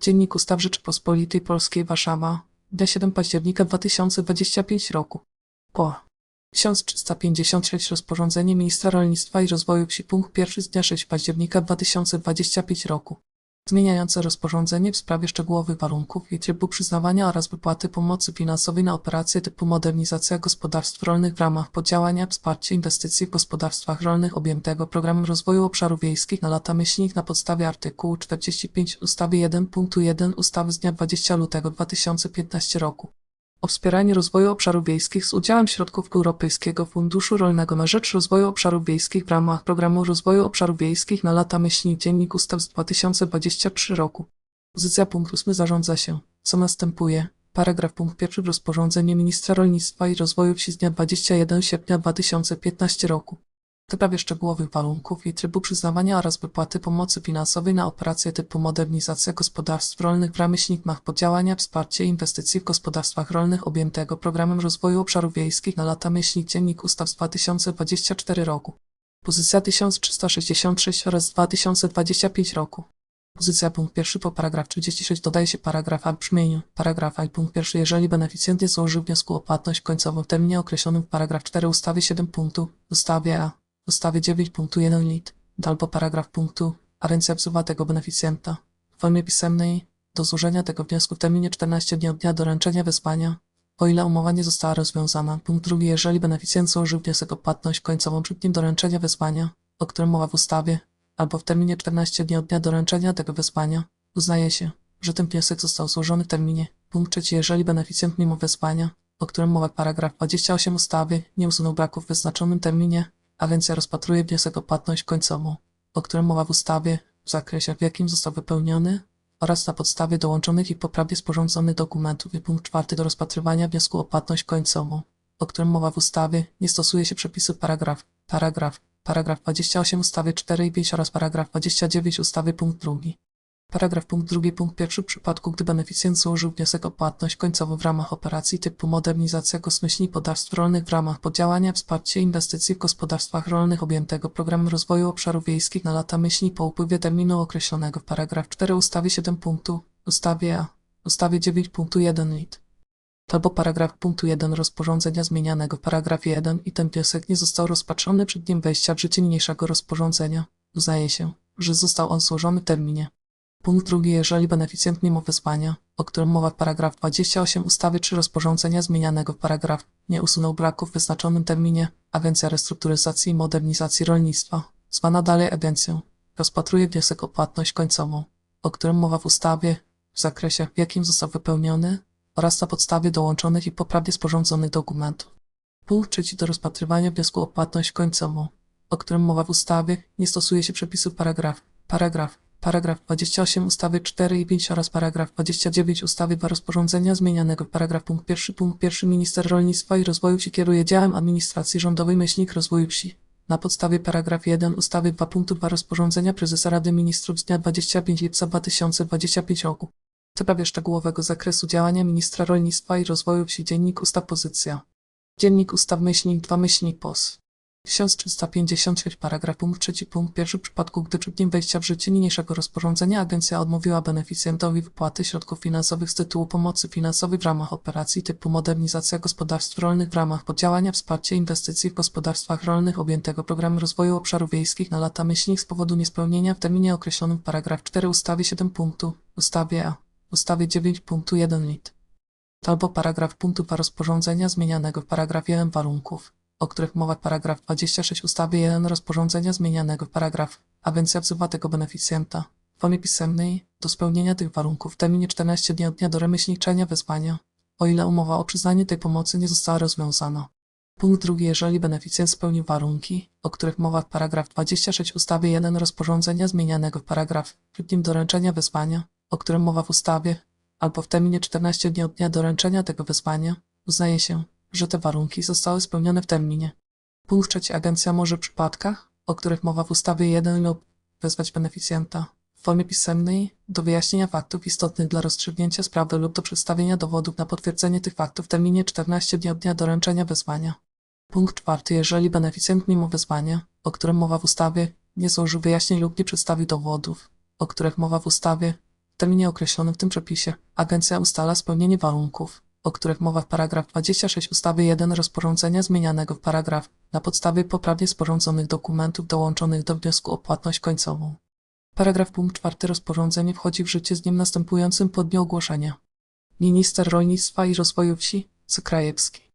Dziennik Ustaw Rzeczypospolitej Polskiej Warszawa, dnia 7 października 2025 roku. Po 1356 rozporządzenie Ministra Rolnictwa i Rozwoju Wsi punkt pierwszy z dnia 6 października 2025 roku. Zmieniające rozporządzenie w sprawie szczegółowych warunków i trybu przyznawania oraz wypłaty pomocy finansowej na operacje typu modernizacja gospodarstw rolnych w ramach poddziałania Wsparcie inwestycji w gospodarstwach rolnych objętego Programem Rozwoju Obszarów Wiejskich na lata myślnik na podstawie artykułu 45 ustawy 1.1 ustawy z dnia 20 lutego 2015 roku o wspieraniu rozwoju obszarów wiejskich z udziałem środków Europejskiego Funduszu Rolnego na rzecz Rozwoju Obszarów Wiejskich w ramach Programu Rozwoju Obszarów Wiejskich na lata Dziennik Ustaw z 2023 roku. Pozycja punkt 8 zarządza się, co następuje. Paragraf punkt pierwszy w rozporządzeniu Ministra Rolnictwa i Rozwoju Wsi z dnia 21 sierpnia 2015 roku w sprawie szczegółowych warunków i trybu przyznawania oraz wypłaty pomocy finansowej na operacje typu modernizacja gospodarstw rolnych w ramyślnikach poddziałania Wsparcie inwestycji w gospodarstwach rolnych objętego Programem Rozwoju Obszarów Wiejskich na lata myślnik Dziennik Ustaw z 2024 roku. Pozycja 1366 oraz 2025 roku. Pozycja punkt pierwszy po paragraf 36 dodaje się paragraf A w brzmieniu. Paragraf A i punkt pierwszy jeżeli beneficjent nie złożył wniosku o płatność końcową w terminie określonym w paragraf 4 ustawy 7 punktu, ustawie A, ustawie 9.1 lit, albo paragraf punktu, agencja wzywa tego beneficjenta w formie pisemnej do złożenia tego wniosku w terminie 14 dni od dnia doręczenia wezwania, o ile umowa nie została rozwiązana. Punkt drugi, jeżeli beneficjent złożył wniosek o płatność końcową przed dniem doręczenia wezwania, o którym mowa w ustawie, albo w terminie 14 dni od dnia doręczenia tego wezwania, uznaje się, że ten wniosek został złożony w terminie. Punkt trzeci, jeżeli beneficjent mimo wezwania, o którym mowa paragraf 28 ustawy, nie usunął braków w wyznaczonym terminie, agencja rozpatruje wniosek o płatność końcową, o którym mowa w ustawie, w zakresie w jakim został wypełniony oraz na podstawie dołączonych i poprawnie sporządzonych dokumentów i punkt czwarty do rozpatrywania wniosku o płatność końcową, o którym mowa w ustawie, nie stosuje się przepisów paragraf, paragraf, paragraf 28 ustawy 4 i 5 oraz paragraf 29 ustawy punkt drugi. Paragraf punkt drugi punkt pierwszy w przypadku, gdy beneficjent złożył wniosek o płatność końcową w ramach operacji typu modernizacja gospodarstw rolnych w ramach poddziałania Wsparcie inwestycji w gospodarstwach rolnych objętego Programem Rozwoju Obszarów Wiejskich na lata myśli po upływie terminu określonego w paragraf 4 ustawy 7 punktu, ustawie A, ustawie 9.1 lit. Albo paragraf punktu 1 rozporządzenia zmienianego w paragrafie 1 i ten wniosek nie został rozpatrzony przed dniem wejścia w życie niniejszego rozporządzenia. Uznaje się, że został on złożony w terminie. Punkt drugi, jeżeli beneficjent mimo wezwania, o którym mowa w paragraf 28 ustawy czy rozporządzenia zmienianego w paragraf, nie usunął braków w wyznaczonym terminie, Agencja Restrukturyzacji i Modernizacji Rolnictwa, zwana dalej agencją, rozpatruje wniosek o płatność końcową, o którym mowa w ustawie, w zakresie, w jakim został wypełniony oraz na podstawie dołączonych i poprawnie sporządzonych dokumentów. Punkt trzeci do rozpatrywania wniosku o płatność końcową, o którym mowa w ustawie, nie stosuje się przepisów paragraf, paragraf, paragraf 28 ustawy 4 i 5 oraz paragraf 29 ustawy 2 rozporządzenia zmienianego w paragraf punkt 1 punkt 1 Minister Rolnictwa i Rozwoju Wsi kieruje działem administracji rządowej myślnik rozwoju wsi. Na podstawie paragraf 1 ustawy 2 punktu 2 rozporządzenia prezesa Rady Ministrów z dnia 25 lipca 2025 roku. W sprawie szczegółowego zakresu działania ministra rolnictwa i rozwoju wsi dziennik ustaw pozycja. Dziennik ustaw myślnik 2 myślnik POS. 1356 paragraf punkt trzeci punkt pierwszy w przypadku gdy przed dniem wejścia w życie niniejszego rozporządzenia agencja odmówiła beneficjentowi wypłaty środków finansowych z tytułu pomocy finansowej w ramach operacji typu modernizacja gospodarstw rolnych w ramach poddziałania Wsparcie inwestycji w gospodarstwach rolnych objętego Programem Rozwoju Obszarów Wiejskich na lata myślnik z powodu niespełnienia w terminie określonym w paragraf 4 ustawy 7 punktu, ustawie A, ustawie 9.1 lit. Albo paragraf punktu 2 rozporządzenia zmienianego w paragrafie M warunków o których mowa paragraf 26 ustawy 1 rozporządzenia zmienianego w paragraf. Agencja wzywa tego beneficjenta w formie pisemnej do spełnienia tych warunków w terminie 14 dni od dnia do remyślniczenia wezwania, o ile umowa o przyznanie tej pomocy nie została rozwiązana. Punkt drugi, jeżeli beneficjent spełni warunki, o których mowa w paragraf 26 ustawy 1 rozporządzenia zmienianego w paragraf przed dniem doręczenia wezwania, o którym mowa w ustawie, albo w terminie 14 dni od dnia doręczenia tego wezwania, uznaje się, że te warunki zostały spełnione w terminie. Trzeci. Agencja może w przypadkach, o których mowa w ustawie 1 lub wezwać beneficjenta w formie pisemnej do wyjaśnienia faktów istotnych dla rozstrzygnięcia sprawy lub do przedstawienia dowodów na potwierdzenie tych faktów w terminie 14 dni od dnia doręczenia wezwania. Punkt czwarty. Jeżeli beneficjent mimo wezwania, o którym mowa w ustawie, nie złożył wyjaśnień lub nie przedstawił dowodów, o których mowa w ustawie, w terminie określonym w tym przepisie agencja ustala spełnienie warunków, o których mowa w paragraf 26 ustawy 1 rozporządzenia zmienianego w paragraf na podstawie poprawnie sporządzonych dokumentów dołączonych do wniosku o płatność końcową. Paragraf punkt 4 rozporządzenie wchodzi w życie z dniem następującym po dniu ogłoszenia. Minister Rolnictwa i Rozwoju Wsi Krajewski.